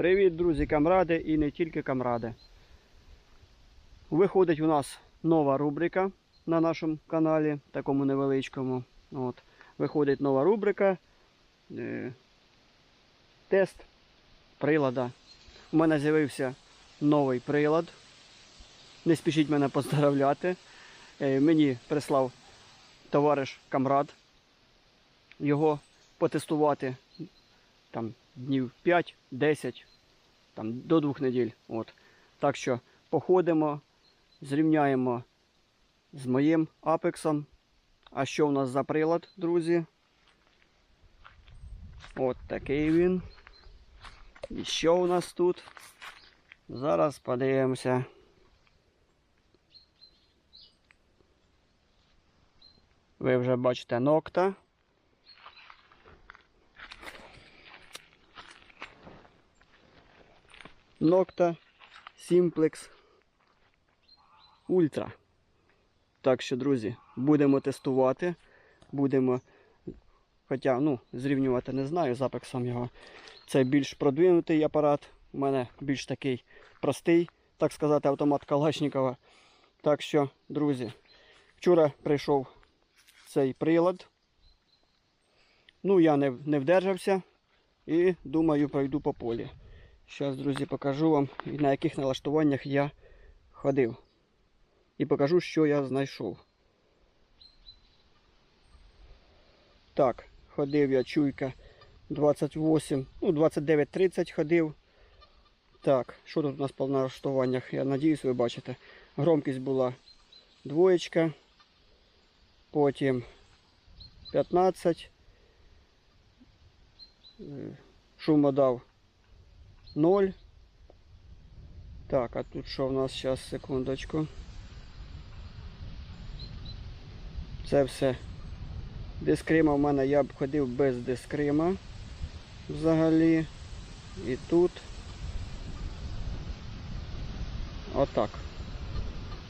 Привіт, друзі, камради і не тільки камради. Виходить у нас нова рубрика на нашому каналі, такому невеличкому. От. Виходить нова рубрика. Е, тест прилада. У мене з'явився новий прилад. Не спішіть мене поздравляти. Е, мені прислав товариш Камрад його потестувати там днів 5-10, там до двох неділь. От. Так що походимо, зрівняємо з моїм апексом. А що у нас за прилад, друзі? От такий він. І що у нас тут? Зараз подивимося. Ви вже бачите нокта. Nocta Simplex Ultra. Так що, друзі, будемо тестувати. Будемо. Хоча, ну, зрівнювати не знаю, запах сам його. Це більш продвинутий апарат. У мене більш такий простий, так сказати, автомат Калашникова. Так що, друзі, вчора прийшов цей прилад. Ну, я не, не вдержався і думаю, пройду по полі. Зараз, друзі, покажу вам, на яких налаштуваннях я ходив. І покажу, що я знайшов. Так, ходив я чуйка 28, ну 29-30 ходив. Так, що тут у нас по налаштуваннях? Я надіюсь, ви бачите. Громкість була двоєчка. Потім 15. Е, Шумодав 0. Так, а тут що в нас зараз, секундочку. Це все. Дискрима в мене я б ходив без дискрима взагалі. І тут. Отак.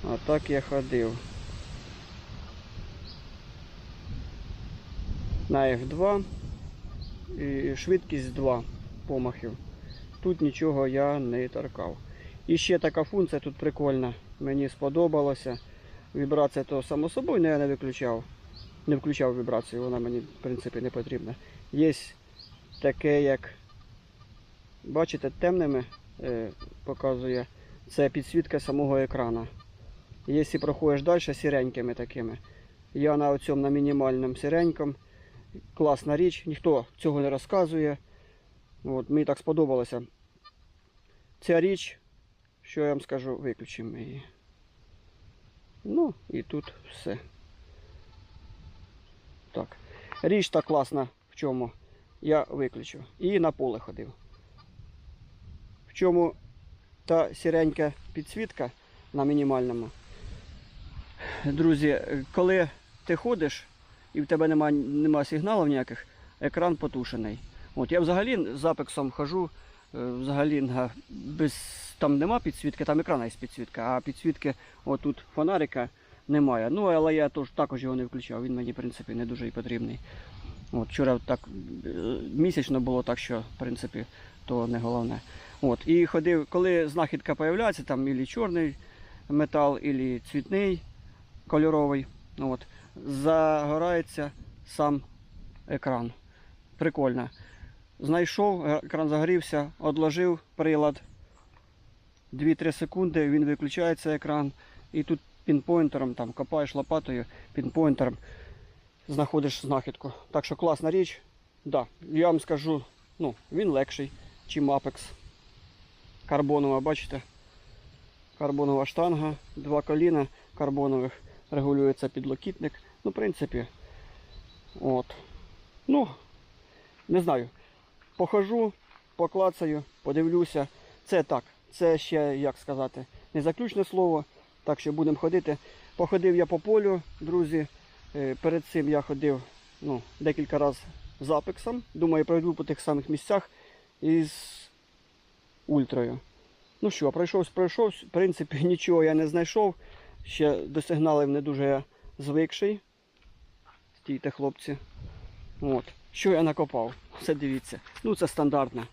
Отак я ходив. На F2 і швидкість 2 помахів. Тут нічого я не торкав. І ще така функція тут прикольна. Мені сподобалося. Вібрація то само собою я не виключав. Не включав вібрацію, вона мені в принципі не потрібна. Є таке, як бачите, темними е, показує. Це підсвітка самого екрана. Якщо проходиш далі сіренькими такими. Я на цьому на мінімальному сіренькому. Класна річ, ніхто цього не розказує. От, мені так сподобалося. Ця річ, що я вам скажу, виключимо її. Ну, і тут все. Так. Річ та класна в чому я виключив. І на поле ходив. В чому та сіренька підсвітка на мінімальному. Друзі, коли ти ходиш і в тебе нема, нема сигналів ніяких, екран потушений. От я взагалі з апексом хожу, е, взагалі без, там нема підсвітки, там екрана є підсвітка, а підсвітки отут фонарика немає. Ну, але я тож, також його не включав, він мені в принципі не дуже і потрібний. От, вчора так е, місячно було так, що в принципі то не головне. От, і ходив, коли знахідка з'являється, там ілі чорний метал, ілі цвітний, кольоровий, от, загорається сам екран. Прикольно. Знайшов, е, екран загорівся, одложив прилад. 2-3 секунди, він виключається екран. І тут пінпойнтером, там копаєш лопатою, пінпойнтером знаходиш знахідку. Так що класна річ. Да, я вам скажу, ну, він легший, чим Apex. Карбонова, бачите? Карбонова штанга, два коліна карбонових, регулюється підлокітник. Ну, в принципі, от. Ну, не знаю. Похожу, поклацаю, подивлюся. Це так, це ще, як сказати, не заключне слово. Так що будемо ходити. Походив я по полю, друзі. Е, Перед цим я ходив ну, декілька разів з апексом. Думаю, пройду по тих самих місцях із ультрою. Ну що, пройшовся, пройшов. В принципі, нічого я не знайшов. Ще до сигналів не дуже я звикший. Стійте, хлопці. От. Що я накопав? Все дивіться. Ну це стандартна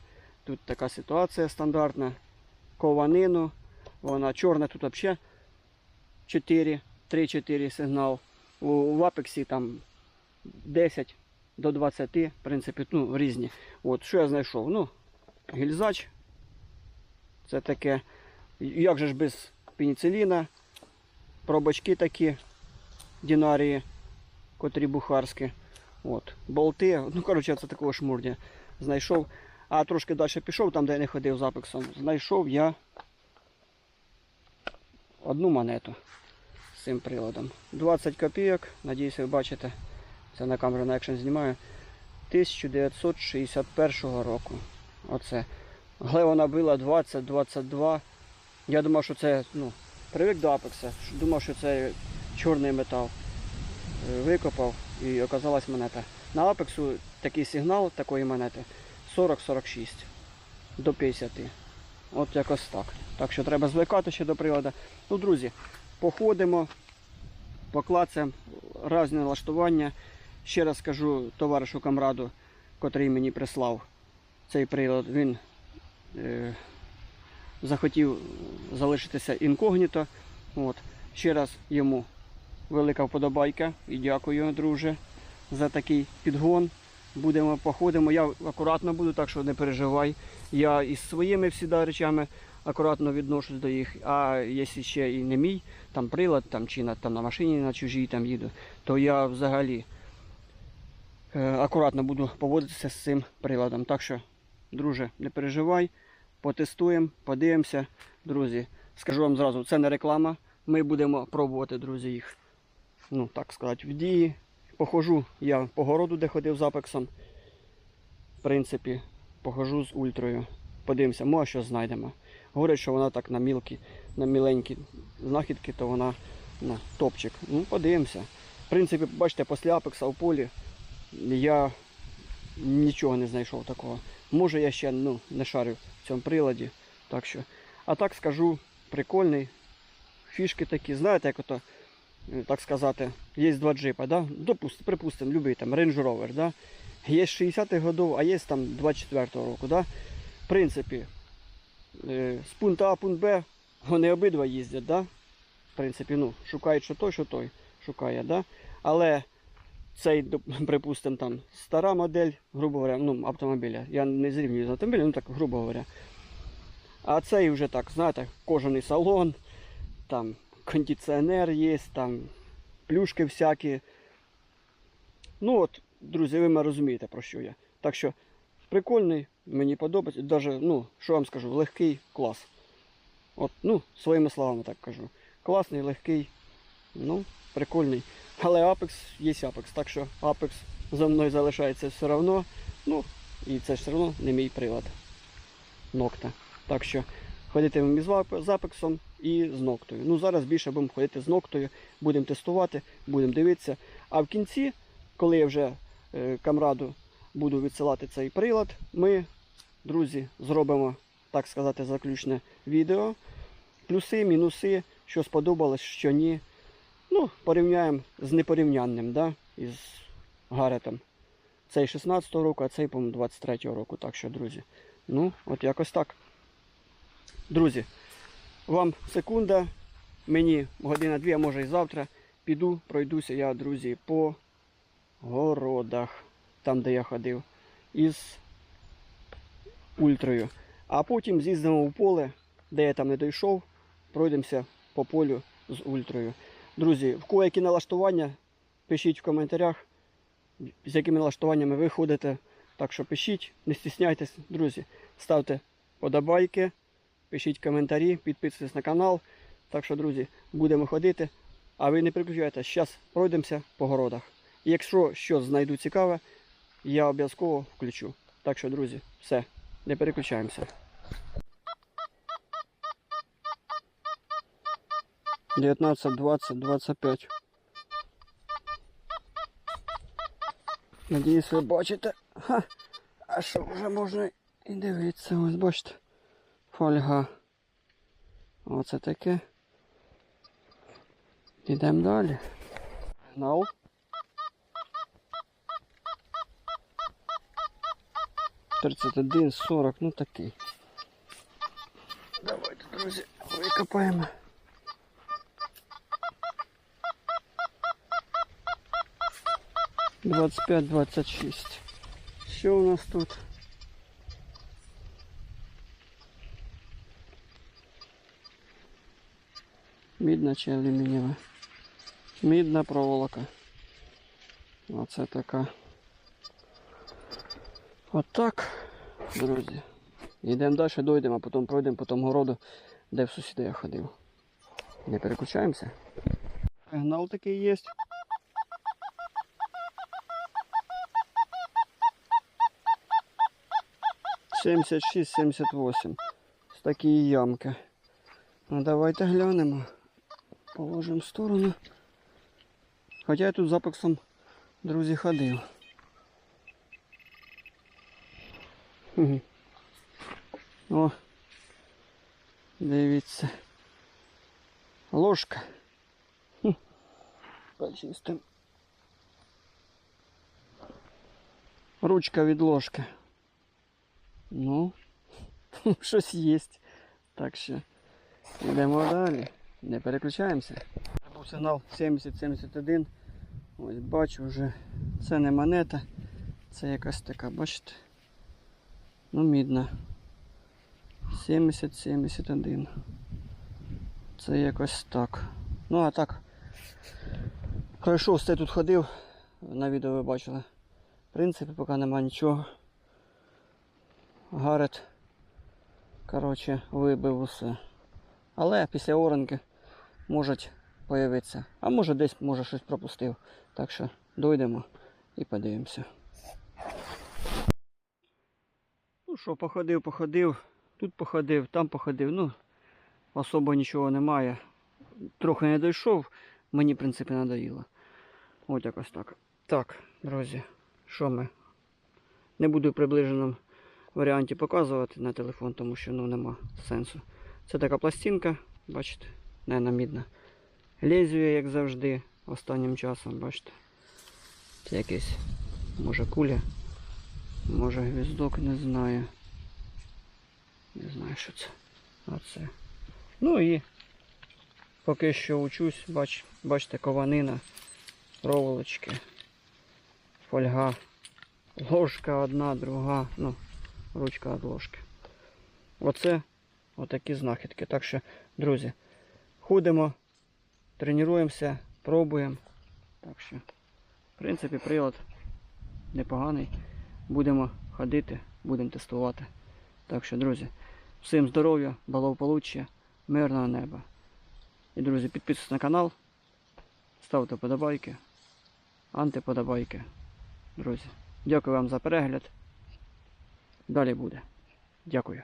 Тут така ситуація стандартна. Кованину. Вона чорна тут взагалі 4, 3-4 сигнал. У, Апексі там 10 до 20, в принципі, ну, різні. От, що я знайшов? Ну, гільзач. Це таке. Як же ж без пеніциліна, пробочки такі, дінарії, котрі бухарські. От, болти. Ну, коротше, це такого шмурдя знайшов. А трошки далі пішов, там, де я не ходив з апексом, знайшов я одну монету з цим приладом. 20 копійок, надіюсь, ви бачите. Це на камеру на екшен знімаю. 1961 року. Оце. Але вона била 20-22. Я думав, що це, ну, привик до апекса. Думав, що це чорний метал. Е, Викопав і оказалась монета. На апексу такий сигнал такої монети 40-46 до 50. От якось так. Так що треба звикати ще до приладу. Ну, друзі, походимо, поклацаємо різні налаштування. Ще раз скажу товаришу камраду, котрий мені прислав цей прилад, він е, захотів залишитися інкогніто. От. Ще раз йому велика вподобайка і дякую, друже, за такий підгон. Будемо походимо. Я акуратно буду, так що не переживай. Я із своїми всіда речами акуратно відношусь до їх. А якщо ще і не мій там прилад, там, чи на, там, на машині на чужій там їду, то я взагалі е, акуратно буду поводитися з цим приладом. Так що, друже, не переживай, потестуємо, подивимося. Друзі, скажу вам зразу, це не реклама. Ми будемо пробувати, друзі, їх, ну так сказати, в дії. Похожу я по городу, де ходив з апексом. В принципі, похожу з ультрою. Подивимося, може що знайдемо. Говорять, що вона так на мілкі, на міленькі знахідки, то вона на топчик. Ну, подивимося. В принципі, бачите, після апекса в полі я нічого не знайшов такого. Може я ще ну, не шарю в цьому приладі. Так що. А так скажу, прикольний. Фішки такі, знаєте, як ото, так сказати, є два джипа, да? Допустим, припустимо, любий там Range Rover, да? Є з 60-х годів, а є там 24-го року. Да? В принципі, е, з пункту А пункт Б вони обидва їздять, да? В принципі, ну, шукають, що той, що той шукає, да? Але цей, припустимо, там стара модель, грубо говоря, ну, автомобіля. Я не зрівнюю з автомобілем, ну так, грубо говоря. А цей вже так, знаєте, кожаний салон, там кондиціонер є, там плюшки всякі. Ну от, друзі, ви мене розумієте про що я. Так що прикольний, мені подобається. Даже, ну, що вам скажу, легкий клас. От, ну, своїми словами так кажу. Класний, легкий, ну, прикольний. Але Apex є Apex, так що Apex за мною залишається все одно. Ну, і це ж все одно не мій прилад. Нокта. Так що ходитимемо із Ап- з Апексом і з ноктою. Ну зараз більше будемо ходити з ноктою, будемо тестувати, будемо дивитися. А в кінці, коли я вже е, камраду буду відсилати цей прилад, ми, друзі, зробимо, так сказати, заключне відео. Плюси, мінуси, що сподобалось, що ні. Ну, порівняємо з непорівнянним, да? із Гаретом. Цей 16-го року, а цей, по-моєму, 23-го року. Так що, друзі. Ну, от якось так. Друзі, вам секунда, мені година-дві, а може і завтра. Піду, пройдуся я, друзі, по городах, там, де я ходив, із ультрою. А потім з'їздимо в поле, де я там не дійшов, пройдемося по полю з ультрою. Друзі, в кого які налаштування, пишіть в коментарях, з якими налаштуваннями ви ходите. Так що пишіть, не стісняйтесь, друзі. Ставте подобайки, пишіть коментарі, підписуйтесь на канал. Так що, друзі, будемо ходити. А ви не переключайтесь, зараз пройдемося по городах. І якщо щось знайду цікаве, я обов'язково включу. Так що, друзі, все, не переключаємося. 19, 20, 25. Надіюсь, ви бачите. Ха. А що вже можна і дивитися, ось бачите. Фольга. Оце таке. Йдемо далі. Гнав. 31, 40, ну такий. Давайте, друзі, викопаємо. Двадцять п'ять, двадцять шість. Що у нас тут? Мідна чи алюмінієва? Мідна проволока. Оце така. Отак, друзі. Йдемо далі, дойдемо, а потім пройдемо по тому городу, де в сусіда я ходив. Не переключаємося. Сигнал такий є. Семьдесят шість, семьдесят восемь. З такі ямки. Ну давайте глянемо. Положимо в сторону. Хоча я тут записом, друзі, ходив. Хм. О, дивіться. Ложка. Хм. Почистим. Ручка від ложки. Ну, щось є. Так що йдемо далі. Не переключаємося. Був сигнал 70-71. Ось бачу вже. Це не монета. Це якась така, бачите? Ну, мідна. 70-71. Це якось так. Ну а так. Пройшов, все тут ходив. На відео ви бачили. В принципі, поки нема нічого. Гарет. Коротше, вибив усе. Але після оранки можуть появитися. А може десь може щось пропустив. Так що дойдемо і подивимося. Ну що, походив, походив, тут походив, там походив. Ну, особо нічого немає. Трохи не дійшов, мені, в принципі, надоїло. От якось так. Так, друзі, що ми? Не буду в приближеному варіанті показувати на телефон, тому що ну, нема сенсу. Це така пластинка, бачите, не мідна. Лезвіє, як завжди, останнім часом, бачите. Це якийсь, може куля, може гвіздок, не знаю. Не знаю, що це. Оце. Ну і поки що учусь, бач, бачите, кованина, проволочки, фольга, ложка одна, друга, ну, ручка від ложки. Оце отакі знахідки. Так що, друзі, ходимо, тренуємося, пробуємо. Так що, в принципі, прилад непоганий. Будемо ходити, будемо тестувати. Так що, друзі, всім здоров'я, благополуччя, мирного неба. І, друзі, підписуйтесь на канал, ставте подобайки, антиподобайки. Друзі, дякую вам за перегляд. Далі буде. Дякую.